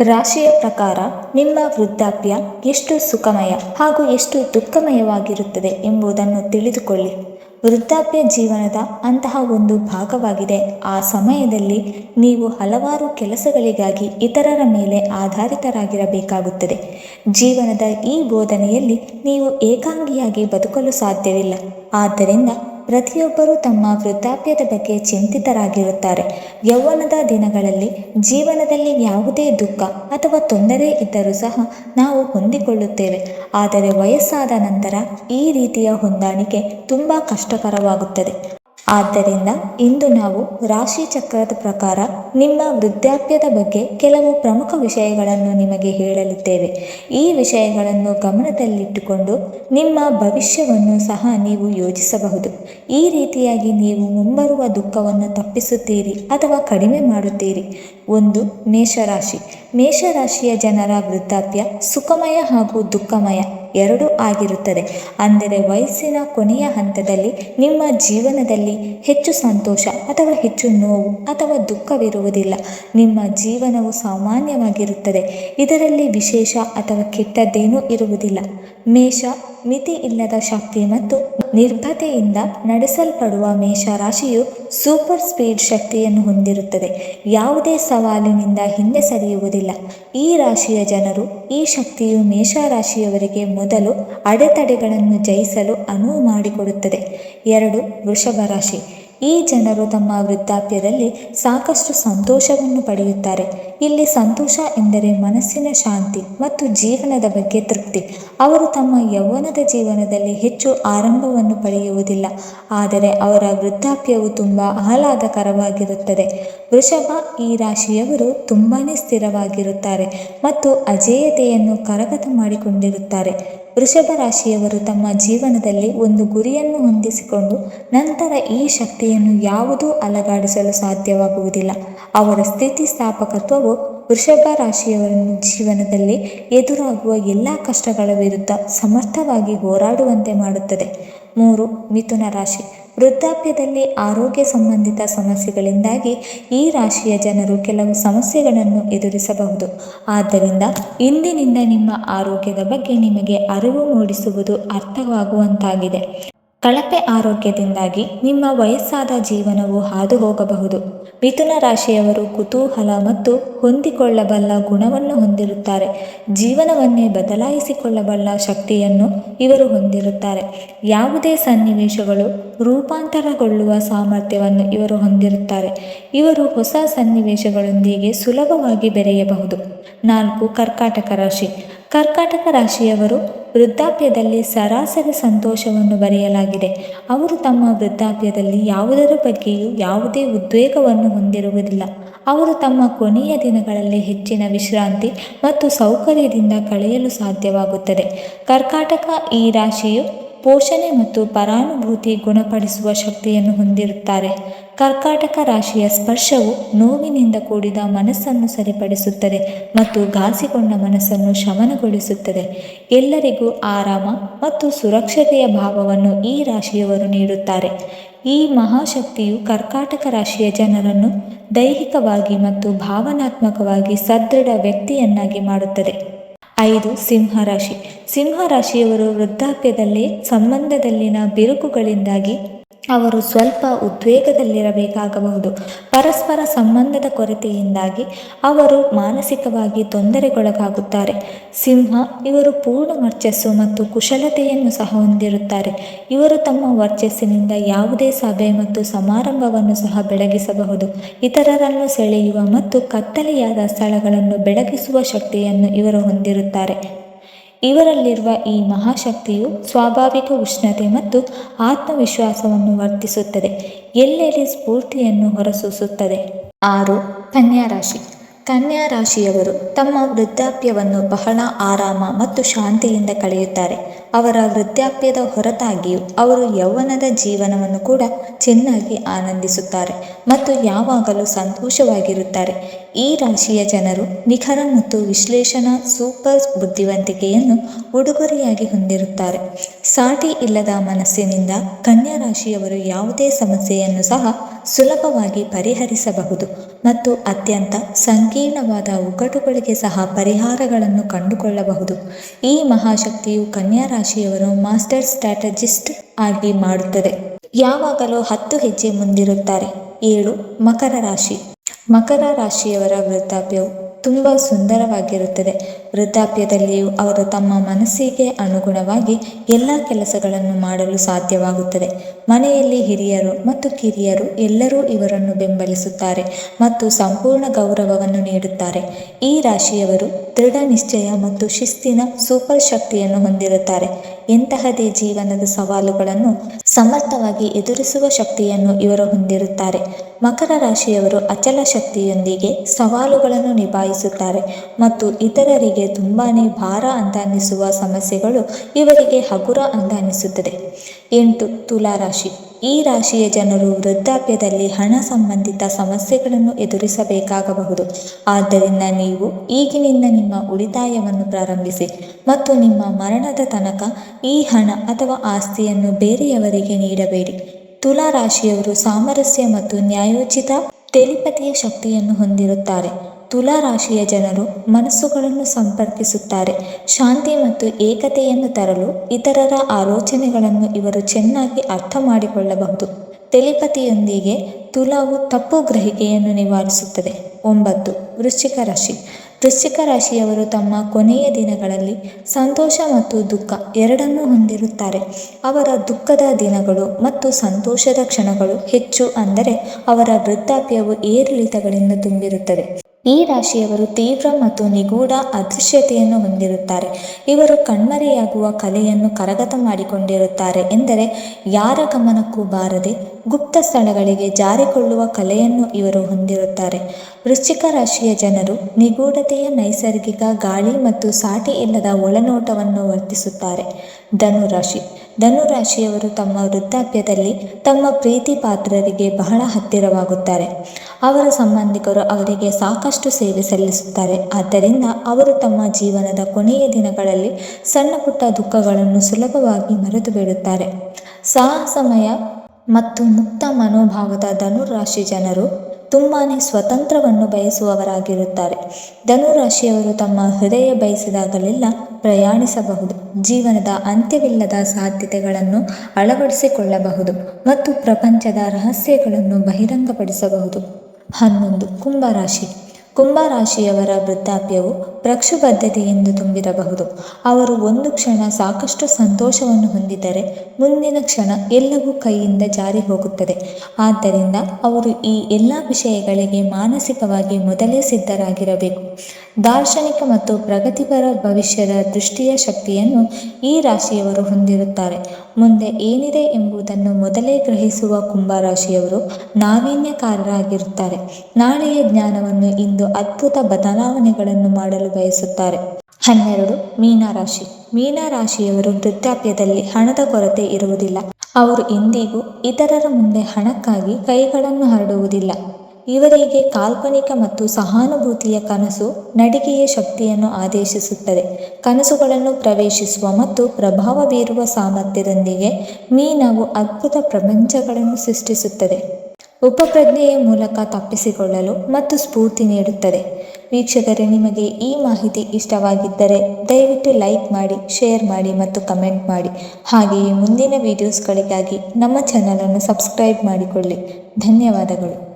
ರಾಶಿಯ ಪ್ರಕಾರ ನಿಮ್ಮ ವೃದ್ಧಾಪ್ಯ ಎಷ್ಟು ಸುಖಮಯ ಹಾಗೂ ಎಷ್ಟು ದುಃಖಮಯವಾಗಿರುತ್ತದೆ ಎಂಬುದನ್ನು ತಿಳಿದುಕೊಳ್ಳಿ. ವೃದ್ಧಾಪ್ಯ ಜೀವನದ ಅಂತಹ ಒಂದು ಭಾಗವಾಗಿದೆ. ಆ ಸಮಯದಲ್ಲಿ ನೀವು ಹಲವಾರು ಕೆಲಸಗಳಿಗಾಗಿ ಇತರರ ಮೇಲೆ ಆಧಾರಿತರಾಗಿರಬೇಕಾಗುತ್ತದೆ. ಜೀವನದ ಈ ಬೋಧನೆಯಲ್ಲಿ ನೀವು ಏಕಾಂಗಿಯಾಗಿ ಬದುಕಲು ಸಾಧ್ಯವಿಲ್ಲ. ಆದ್ದರಿಂದ ಪ್ರತಿಯೊಬ್ಬರೂ ತಮ್ಮ ವೃದ್ಧಾಪ್ಯದ ಬಗ್ಗೆ ಚಿಂತಿತರಾಗಿರುತ್ತಾರೆ. ಯೌವನದ ದಿನಗಳಲ್ಲಿ ಜೀವನದಲ್ಲಿ ಯಾವುದೇ ದುಃಖ ಅಥವಾ ತೊಂದರೆ ಇದ್ದರೂ ಸಹ ನಾವು ಹೊಂದಿಕೊಳ್ಳುತ್ತೇವೆ. ಆದರೆ ವಯಸ್ಸಾದ ನಂತರ ಈ ರೀತಿಯ ಹೊಂದಾಣಿಕೆ ತುಂಬ ಕಷ್ಟಕರವಾಗುತ್ತದೆ. ಆದ್ದರಿಂದ ಇಂದು ನಾವು ರಾಶಿ ಚಕ್ರದ ಪ್ರಕಾರ ನಿಮ್ಮ ವೃದ್ಧಾಪ್ಯದ ಬಗ್ಗೆ ಕೆಲವು ಪ್ರಮುಖ ವಿಷಯಗಳನ್ನು ನಿಮಗೆ ಹೇಳಲಿದ್ದೇವೆ. ಈ ವಿಷಯಗಳನ್ನು ಗಮನದಲ್ಲಿಟ್ಟುಕೊಂಡು ನಿಮ್ಮ ಭವಿಷ್ಯವನ್ನು ಸಹ ನೀವು ಯೋಜಿಸಬಹುದು ಈ ರೀತಿಯಾಗಿ ನೀವು ಮುಂಬರುವ ದುಃಖವನ್ನು ತಪ್ಪಿಸುತ್ತೀರಿ ಅಥವಾ ಕಡಿಮೆ ಮಾಡುತ್ತೀರಿ. ಒಂದು, ಮೇಷರಾಶಿ. ಮೇಷರಾಶಿಯ ಜನರ ವೃದ್ಧಾಪ್ಯ ಸುಖಮಯ ಹಾಗೂ ದುಃಖಮಯ. ಎರಡೂ ಆಗಿರುತ್ತದೆ. ಅಂದರೆ ವಯಸ್ಸಿನ ಕೊನೆಯ ಹಂತದಲ್ಲಿ ನಿಮ್ಮ ಜೀವನದಲ್ಲಿ ಹೆಚ್ಚು ಸಂತೋಷ ಅಥವಾ ಹೆಚ್ಚು ನೋವು ಅಥವಾ ದುಃಖವಿರುವುದಿಲ್ಲ. ನಿಮ್ಮ ಜೀವನವು ಸಾಮಾನ್ಯವಾಗಿರುತ್ತದೆ. ಇದರಲ್ಲಿ ವಿಶೇಷ ಅಥವಾ ಕೆಟ್ಟದ್ದೇನೂ ಇರುವುದಿಲ್ಲ. ಮೇಷ ಮಿತಿ ಇಲ್ಲದ ಶಕ್ತಿ ಮತ್ತು ನಿರ್ಭತೆಯಿಂದ ನಡೆಸಲ್ಪಡುವ ಮೇಷ ರಾಶಿಯು ಸೂಪರ್ ಸ್ಪೀಡ್ ಶಕ್ತಿಯನ್ನು ಹೊಂದಿರುತ್ತದೆ. ಯಾವುದೇ ಸವಾಲಿನಿಂದ ಹಿಂದೆ ಸರಿಯುವುದಿಲ್ಲ. ಈ ರಾಶಿಯ ಜನರು ಈ ಶಕ್ತಿಯು ಮೇಷ ರಾಶಿಯವರಿಗೆ ಮೊದಲು ಅಡೆತಡೆಗಳನ್ನು ಜಯಿಸಲು ಅನುವು ಮಾಡಿಕೊಡುತ್ತದೆ. ಎರಡು, ವೃಷಭ ರಾಶಿ. ಈ ಜನರು ತಮ್ಮ ವೃದ್ಧಾಪ್ಯದಲ್ಲಿ ಸಾಕಷ್ಟು ಸಂತೋಷವನ್ನು ಪಡೆಯುತ್ತಾರೆ. ಇಲ್ಲಿ ಸಂತೋಷ ಎಂದರೆ ಮನಸ್ಸಿನ ಶಾಂತಿ ಮತ್ತು ಜೀವನದ ಬಗ್ಗೆ ತೃಪ್ತಿ. ಅವರು ತಮ್ಮ ಯೌವನದ ಜೀವನದಲ್ಲಿ ಹೆಚ್ಚು ಆರಂಭವನ್ನು ಪಡೆಯುವುದಿಲ್ಲ, ಆದರೆ ಅವರ ವೃದ್ಧಾಪ್ಯವು ತುಂಬ ಆಹ್ಲಾದಕರವಾಗಿರುತ್ತದೆ. ವೃಷಭ ಈ ರಾಶಿಯವರು ತುಂಬಾ ಸ್ಥಿರವಾಗಿರುತ್ತಾರೆ ಮತ್ತು ಅಜೇಯತೆಯನ್ನು ಕರಗತ ಮಾಡಿಕೊಂಡಿರುತ್ತಾರೆ. ವೃಷಭ ರಾಶಿಯವರು ತಮ್ಮ ಜೀವನದಲ್ಲಿ ಒಂದು ಗುರಿಯನ್ನು ಹೊಂದಿಸಿಕೊಂಡು ನಂತರ ಈ ಶಕ್ತಿಯನ್ನು ಯಾವುದೂ ಅಲಗಾಡಿಸಲು ಸಾಧ್ಯವಾಗುವುದಿಲ್ಲ. ಅವರ ಸ್ಥಿತಿ ಸ್ಥಾಪಕತ್ವವು ವೃಷಭ ರಾಶಿಯವರನ್ನು ಜೀವನದಲ್ಲಿ ಎದುರಾಗುವ ಎಲ್ಲ ಕಷ್ಟಗಳ ವಿರುದ್ಧ ಸಮರ್ಥವಾಗಿ ಹೋರಾಡುವಂತೆ ಮಾಡುತ್ತದೆ. ಮೂರು, ಮಿಥುನ ರಾಶಿ. ವೃದ್ಧಾಪ್ಯದಲ್ಲಿ ಆರೋಗ್ಯ ಸಂಬಂಧಿತ ಸಮಸ್ಯೆಗಳಿಂದಾಗಿ ಈ ರಾಶಿಯ ಜನರು ಕೆಲವು ಸಮಸ್ಯೆಗಳನ್ನು ಎದುರಿಸಬಹುದು. ಆದ್ದರಿಂದ ಇಂದಿನಿಂದ ನಿಮ್ಮ ಆರೋಗ್ಯದ ಬಗ್ಗೆ ನಿಮಗೆ ಅರಿವು ಮೂಡಿಸುವುದು ಅರ್ಥವಾಗುವಂತಾಗಿದೆ. ಕಳಪೆ ಆರೋಗ್ಯದಿಂದಾಗಿ ನಿಮ್ಮ ವಯಸ್ಸಾದ ಜೀವನವು ಹಾದು ಹೋಗಬಹುದು ಮಿಥುನ ರಾಶಿಯವರು ಕುತೂಹಲ ಮತ್ತು ಹೊಂದಿಕೊಳ್ಳಬಲ್ಲ ಗುಣವನ್ನು ಹೊಂದಿರುತ್ತಾರೆ. ಜೀವನವನ್ನೇ ಬದಲಾಯಿಸಿಕೊಳ್ಳಬಲ್ಲ ಶಕ್ತಿಯನ್ನು ಇವರು ಹೊಂದಿರುತ್ತಾರೆ. ಯಾವುದೇ ಸನ್ನಿವೇಶಗಳು ರೂಪಾಂತರಗೊಳ್ಳುವ ಸಾಮರ್ಥ್ಯವನ್ನು ಇವರು ಹೊಂದಿರುತ್ತಾರೆ. ಇವರು ಹೊಸ ಸನ್ನಿವೇಶಗಳೊಂದಿಗೆ ಸುಲಭವಾಗಿ ಬೆರೆಯಬಹುದು. ನಾಲ್ಕು ಕರ್ಕಾಟಕ ರಾಶಿ. ಕರ್ಕಾಟಕ ರಾಶಿಯವರು ವೃದ್ಧಾಪ್ಯದಲ್ಲಿ ಸರಾಸರಿ ಸಂತೋಷವನ್ನು ಬರೆಯಲಾಗಿದೆ. ಅವರು ತಮ್ಮ ವೃದ್ಧಾಪ್ಯದಲ್ಲಿ ಯಾವುದರ ಬಗ್ಗೆಯೂ ಯಾವುದೇ ಉದ್ವೇಗವನ್ನು ಹೊಂದಿರುವುದಿಲ್ಲ. ಅವರು ತಮ್ಮ ಕೊನೆಯ ದಿನಗಳಲ್ಲಿ ಹೆಚ್ಚಿನ ವಿಶ್ರಾಂತಿ ಮತ್ತು ಸೌಕರ್ಯದಿಂದ ಕಳೆಯಲು ಸಾಧ್ಯವಾಗುತ್ತದೆ. ಕರ್ಕಾಟಕ ಈ ರಾಶಿಯು ಪೋಷಣೆ ಮತ್ತು ಪರಾನುಭೂತಿ ಗುಣಪಡಿಸುವ ಶಕ್ತಿಯನ್ನು ಹೊಂದಿರುತ್ತಾರೆ. ಕರ್ಕಾಟಕ ರಾಶಿಯ ಸ್ಪರ್ಶವು ನೋವಿನಿಂದ ಕೂಡಿದ ಮನಸ್ಸನ್ನು ಸರಿಪಡಿಸುತ್ತದೆ ಮತ್ತು ಘಾಸಿಕೊಂಡ ಮನಸ್ಸನ್ನು ಶಮನಗೊಳಿಸುತ್ತದೆ. ಎಲ್ಲರಿಗೂ ಆರಾಮ ಮತ್ತು ಸುರಕ್ಷತೆಯ ಭಾವವನ್ನು ಈ ರಾಶಿಯವರು ನೀಡುತ್ತಾರೆ. ಈ ಮಹಾಶಕ್ತಿಯು ಕರ್ಕಾಟಕ ರಾಶಿಯ ಜನರನ್ನು ದೈಹಿಕವಾಗಿ ಮತ್ತು ಭಾವನಾತ್ಮಕವಾಗಿ ಸದೃಢ ವ್ಯಕ್ತಿಯನ್ನಾಗಿ ಮಾಡುತ್ತದೆ. ಐದು ಸಿಂಹರಾಶಿ ಸಿಂಹರಾಶಿಯವರು ವೃದ್ಧಾಪ್ಯದಲ್ಲಿ ಸಂಬಂಧದಲ್ಲಿನ ಬಿರುಕುಗಳಿಂದಾಗಿ ಅವರು ಸ್ವಲ್ಪ ಉದ್ವೇಗದಲ್ಲಿರಬೇಕಾಗಬಹುದು. ಪರಸ್ಪರ ಸಂಬಂಧದ ಕೊರತೆಯಿಂದಾಗಿ ಅವರು ಮಾನಸಿಕವಾಗಿ ತೊಂದರೆಗೊಳಗಾಗುತ್ತಾರೆ. ಸಿಂಹ ಇವರು ಪೂರ್ಣ ವರ್ಚಸ್ಸು ಮತ್ತು ಕುಶಲತೆಯನ್ನು ಸಹ ಹೊಂದಿರುತ್ತಾರೆ. ಇವರು ತಮ್ಮ ವರ್ಚಸ್ಸಿನಿಂದ ಯಾವುದೇ ಸಭೆ ಮತ್ತು ಸಮಾರಂಭವನ್ನು ಸಹ ಬೆಳಗಿಸಬಹುದು. ಇತರರನ್ನು ಸೆಳೆಯುವ ಮತ್ತು ಕತ್ತಲೆಯಾದ ಸ್ಥಳಗಳನ್ನು ಬೆಳಗಿಸುವ ಶಕ್ತಿಯನ್ನು ಇವರು ಹೊಂದಿರುತ್ತಾರೆ. ಇವರಲ್ಲಿರುವ ಈ ಮಹಾಶಕ್ತಿಯು ಸ್ವಾಭಾವಿಕ ಉಷ್ಣತೆ ಮತ್ತು ಆತ್ಮವಿಶ್ವಾಸವನ್ನು ವರ್ತಿಸುತ್ತದೆ ಎಲ್ಲೆಡೆ ಸ್ಫೂರ್ತಿಯನ್ನು ಹೊರಸೂಸುತ್ತದೆ. ಆರು ಕನ್ಯಾ ರಾಶಿ ಕನ್ಯಾ ರಾಶಿಯವರು ತಮ್ಮ ವೃದ್ಧಾಪ್ಯವನ್ನು ಬಹಳ ಆರಾಮ ಮತ್ತು ಶಾಂತಿಯಿಂದ ಕಳೆಯುತ್ತಾರೆ. ಅವರ ವೃದ್ಧಾಪ್ಯದ ಹೊರತಾಗಿಯೂ ಅವರು ಯೌವನದ ಜೀವನವನ್ನು ಕೂಡ ಚೆನ್ನಾಗಿ ಆನಂದಿಸುತ್ತಾರೆ ಮತ್ತು ಯಾವಾಗಲೂ ಸಂತೋಷವಾಗಿರುತ್ತಾರೆ. ಈ ರಾಶಿಯ ಜನರು ನಿಖರ ಮತ್ತು ವಿಶ್ಲೇಷಣಾ, ಸೂಪರ್ ಬುದ್ಧಿವಂತಿಕೆಯನ್ನು ಉಡುಗೊರೆಯಾಗಿ ಹೊಂದಿರುತ್ತಾರೆ. ಸಾಟಿ ಇಲ್ಲದ ಮನಸ್ಸಿನಿಂದ ಕನ್ಯಾ ರಾಶಿಯವರು ಯಾವುದೇ ಸಮಸ್ಯೆಯನ್ನು ಸಹ ಸುಲಭವಾಗಿ ಪರಿಹರಿಸಬಹುದು ಮತ್ತು ಅತ್ಯಂತ ಸಂಕೀರ್ಣವಾದ ಒಗ್ಗಟ್ಟುಗಳಿಗೆ ಸಹ ಪರಿಹಾರಗಳನ್ನು ಕಂಡುಕೊಳ್ಳಬಹುದು. ಈ ಮಹಾಶಕ್ತಿಯು ಕನ್ಯಾ ರಾಶಿಯವರು ಮಾಸ್ಟರ್ ಸ್ಟ್ರಾಟಜಿಸ್ಟ್ ಆಗಿ ಮಾಡುತ್ತದೆ. ಯಾವಾಗಲೂ ಹತ್ತು ಹೆಜ್ಜೆ ಮುಂದಿರುತ್ತಾರೆ. ಏಳು, ಮಕರ ರಾಶಿ. ಮಕರ ರಾಶಿಯವರ ವೃದ್ಧಾಪ್ಯವು ತುಂಬ ಸುಂದರವಾಗಿರುತ್ತದೆ. ವೃದ್ಧಾಪ್ಯದಲ್ಲಿಯೂ ಅವರು ತಮ್ಮ ಮನಸ್ಸಿಗೆ ಅನುಗುಣವಾಗಿ ಎಲ್ಲ ಕೆಲಸಗಳನ್ನು ಮಾಡಲು ಸಾಧ್ಯವಾಗುತ್ತದೆ. ಮನೆಯಲ್ಲಿ ಹಿರಿಯರು ಮತ್ತು ಕಿರಿಯರು ಎಲ್ಲರೂ ಇವರನ್ನು ಬೆಂಬಲಿಸುತ್ತಾರೆ ಮತ್ತು ಸಂಪೂರ್ಣ ಗೌರವವನ್ನು ನೀಡುತ್ತಾರೆ. ಈ ರಾಶಿಯವರು ದೃಢ ನಿಶ್ಚಯ ಮತ್ತು ಶಿಸ್ತಿನ ಸೂಪರ್ ಶಕ್ತಿಯನ್ನು ಹೊಂದಿರುತ್ತಾರೆ. ಇಂತಹದೇ ಜೀವನದ ಸವಾಲುಗಳನ್ನು ಸಮರ್ಥವಾಗಿ ಎದುರಿಸುವ ಶಕ್ತಿಯನ್ನು ಇವರು ಹೊಂದಿರುತ್ತಾರೆ. ಮಕರ ರಾಶಿಯವರು ಅಚಲ ಶಕ್ತಿಯೊಂದಿಗೆ ಸವಾಲುಗಳನ್ನು ನಿಭಾಯಿಸುತ್ತಾರೆ ಮತ್ತು ಇತರರಿಗೆ ತುಂಬಾ ಭಾರ ಅಂತ ಅನ್ನಿಸುವ ಸಮಸ್ಯೆಗಳು ಇವರಿಗೆ ಹಗುರ ಅಂತ ಅನ್ನಿಸುತ್ತದೆ ಎಂಟು, ತುಲಾ ರಾಶಿ. ಈ ರಾಶಿಯ ಜನರು ವೃದ್ಧಾಪ್ಯದಲ್ಲಿ ಹಣ ಸಂಬಂಧಿತ ಸಮಸ್ಯೆಗಳನ್ನು ಎದುರಿಸಬೇಕಾಗಬಹುದು. ಆದ್ದರಿಂದ ನೀವು ಈಗಿನಿಂದ ನಿಮ್ಮ ಉಳಿತಾಯವನ್ನು ಪ್ರಾರಂಭಿಸಿ ಮತ್ತು ನಿಮ್ಮ ಮರಣದ ತನಕ ಈ ಹಣ ಅಥವಾ ಆಸ್ತಿಯನ್ನು ಬೇರೆಯವರಿಗೆ ನೀಡಬೇಡಿ. ತುಲಾ ರಾಶಿಯವರು ಸಾಮರಸ್ಯ ಮತ್ತು ನ್ಯಾಯೋಚಿತ ತೆಲಿಪತಿಯ ಶಕ್ತಿಯನ್ನು ಹೊಂದಿರುತ್ತಾರೆ. ತುಲಾ ರಾಶಿಯ ಜನರು ಮನಸ್ಸುಗಳನ್ನು ಸಂಪರ್ಕಿಸುತ್ತಾರೆ. ಶಾಂತಿ ಮತ್ತು ಏಕತೆಯನ್ನು ತರಲು ಇತರರ ಆಲೋಚನೆಗಳನ್ನು ಇವರು ಚೆನ್ನಾಗಿ ಅರ್ಥ ಮಾಡಿಕೊಳ್ಳಬಹುದು. ತೆಲಿಪತಿಯೊಂದಿಗೆ ತುಲಾವು ತಪ್ಪು ಗ್ರಹಿಕೆಯನ್ನು ನಿವಾರಿಸುತ್ತದೆ. ಒಂಬತ್ತು, ವೃಶ್ಚಿಕ ರಾಶಿ. ವೃಶ್ಚಿಕ ರಾಶಿಯವರು ತಮ್ಮ ಕೊನೆಯ ದಿನಗಳಲ್ಲಿ ಸಂತೋಷ ಮತ್ತು ದುಃಖ ಎರಡನ್ನೂ ಹೊಂದಿರುತ್ತಾರೆ. ಅವರ ದುಃಖದ ದಿನಗಳು ಮತ್ತು ಸಂತೋಷದ ಕ್ಷಣಗಳು ಹೆಚ್ಚು ಅಂದರೆ ಅವರ ವೃದ್ಧಾಪ್ಯವು ಏರಿಳಿತಗಳಿಂದ ತುಂಬಿರುತ್ತದೆ. ಈ ರಾಶಿಯವರು ತೀವ್ರ ಮತ್ತು ನಿಗೂಢ ಅದೃಶ್ಯತೆಯನ್ನು ಹೊಂದಿರುತ್ತಾರೆ. ಇವರು ಕಣ್ಮರೆಯಾಗುವ ಕಲೆಯನ್ನು ಕರಗತ ಮಾಡಿಕೊಂಡಿರುತ್ತಾರೆ. ಎಂದರೆ, ಯಾರ ಗಮನಕ್ಕೂ ಬಾರದೆ ಗುಪ್ತ ಸ್ಥಳಗಳಿಗೆ ಜಾರಿಕೊಳ್ಳುವ ಕಲೆಯನ್ನು ಇವರು ಹೊಂದಿರುತ್ತಾರೆ. ವೃಶ್ಚಿಕ ರಾಶಿಯ ಜನರು ನಿಗೂಢತೆಯ ನೈಸರ್ಗಿಕ ಗಾಳಿ ಮತ್ತು ಸಾಟಿ ಇಲ್ಲದ ಒಳನೋಟವನ್ನು ವರ್ತಿಸುತ್ತಾರೆ. ಧನುರಾಶಿ ಧನುರಾಶಿಯವರು ತಮ್ಮ ವೃದ್ಧಾಪ್ಯದಲ್ಲಿ ತಮ್ಮ ಪ್ರೀತಿ ಪಾತ್ರರಿಗೆ ಬಹಳ ಹತ್ತಿರವಾಗುತ್ತಾರೆ. ಅವರ ಸಂಬಂಧಿಕರು ಅವರಿಗೆ ಸಾಕಷ್ಟು ಸೇವೆ ಸಲ್ಲಿಸುತ್ತಾರೆ. ಆದ್ದರಿಂದ ಅವರು ತಮ್ಮ ಜೀವನದ ಕೊನೆಯ ದಿನಗಳಲ್ಲಿ ಸಣ್ಣ ಪುಟ್ಟ ದುಃಖಗಳನ್ನು ಸುಲಭವಾಗಿ ಮರೆತು ಬಿಡುತ್ತಾರೆ. ಸಾಹಸಮಯ ಮತ್ತು ಮುಕ್ತ ಮನೋಭಾವದ ಧನುರಾಶಿ ಜನರು ತುಂಬಾ ಸ್ವತಂತ್ರವನ್ನು ಬಯಸುವವರಾಗಿರುತ್ತಾರೆ. ಧನುರಾಶಿಯವರು ತಮ್ಮ ಹೃದಯ ಬಯಸಿದಾಗಲೆಲ್ಲ ಪ್ರಯಾಣಿಸಬಹುದು. ಜೀವನದ ಅಂತ್ಯವಿಲ್ಲದ ಸಾಧ್ಯತೆಗಳನ್ನು ಅಳವಡಿಸಿಕೊಳ್ಳಬಹುದು ಮತ್ತು ಪ್ರಪಂಚದ ರಹಸ್ಯಗಳನ್ನು ಬಹಿರಂಗಪಡಿಸಬಹುದು. ಹನ್ನೊಂದು ಕುಂಭರಾಶಿ ಕುಂಭರಾಶಿಯವರ ವೃದ್ಧಾಪ್ಯವು ಪ್ರಕ್ಷುಬದ್ಧತೆಯಿಂದ ತುಂಬಿರಬಹುದು. ಅವರು ಒಂದು ಕ್ಷಣ ಸಾಕಷ್ಟು ಸಂತೋಷವನ್ನು ಹೊಂದಿದ್ದರೆ ಮುಂದಿನ ಕ್ಷಣ ಎಲ್ಲವೂ ಕೈಯಿಂದ ಜಾರಿ ಹೋಗುತ್ತದೆ. ಆದ್ದರಿಂದ ಅವರು ಈ ಎಲ್ಲ ವಿಷಯಗಳಿಗೆ ಮಾನಸಿಕವಾಗಿ ಮೊದಲೇ ಸಿದ್ಧರಾಗಿರಬೇಕು. ದಾರ್ಶನಿಕ ಮತ್ತು ಪ್ರಗತಿಪರ ಭವಿಷ್ಯದ ದೃಷ್ಟಿಯ ಶಕ್ತಿಯನ್ನು ಈ ರಾಶಿಯವರು ಹೊಂದಿರುತ್ತಾರೆ. ಮುಂದೆ ಏನಿದೆ ಎಂಬುದನ್ನು ಮೊದಲೇ ಗ್ರಹಿಸುವ ಕುಂಭರಾಶಿಯವರು ನಾವೀನ್ಯಕಾರರಾಗಿರುತ್ತಾರೆ. ನಾಳೆಯ ಜ್ಞಾನವನ್ನು ಇಂದು ಅದ್ಭುತ ಬದಲಾವಣೆಗಳನ್ನು ಮಾಡಲು ಬಯಸುತ್ತಾರೆ. ಹನ್ನೆರಡು ಮೀನರಾಶಿ ಮೀನರಾಶಿಯವರು ವೃದ್ಧಾಪ್ಯದಲ್ಲಿ ಹಣದ ಕೊರತೆ ಇರುವುದಿಲ್ಲ. ಅವರು ಎಂದಿಗೂ ಇತರರ ಮುಂದೆ ಹಣಕ್ಕಾಗಿ ಕೈಗಳನ್ನು ಹರಡುವುದಿಲ್ಲ. ಇವರಿಗೆ ಕಾಲ್ಪನಿಕ ಮತ್ತು ಸಹಾನುಭೂತಿಯ ಕನಸು ನಡಿಗೆಯ ಶಕ್ತಿಯನ್ನು ಆದೇಶಿಸುತ್ತದೆ. ಕನಸುಗಳನ್ನು ಪ್ರವೇಶಿಸುವ ಮತ್ತು ಪ್ರಭಾವ ಬೀರುವ ಸಾಮರ್ಥ್ಯದೊಂದಿಗೆ ಮೀನವು ಅದ್ಭುತ ಪ್ರಪಂಚಗಳನ್ನು ಸೃಷ್ಟಿಸುತ್ತದೆ. ಉಪಪ್ರಜ್ಞೆಯ ಮೂಲಕ ತಪ್ಪಿಸಿಕೊಳ್ಳಲು ಮತ್ತು ಸ್ಫೂರ್ತಿ ನೀಡುತ್ತದೆ. ವೀಕ್ಷಕರೇ, ನಿಮಗೆ ಈ ಮಾಹಿತಿ ಇಷ್ಟವಾಗಿದ್ದರೆ ದಯವಿಟ್ಟು ಲೈಕ್ ಮಾಡಿ, ಶೇರ್ ಮಾಡಿ ಮತ್ತು ಕಮೆಂಟ್ ಮಾಡಿ. ಹಾಗೆಯೇ ಮುಂದಿನ ವೀಡಿಯೋಸ್ಗಳಿಗಾಗಿ ನಮ್ಮ ಚಾನಲನ್ನು ಸಬ್ಸ್ಕ್ರೈಬ್ ಮಾಡಿಕೊಳ್ಳಿ. ಧನ್ಯವಾದಗಳು.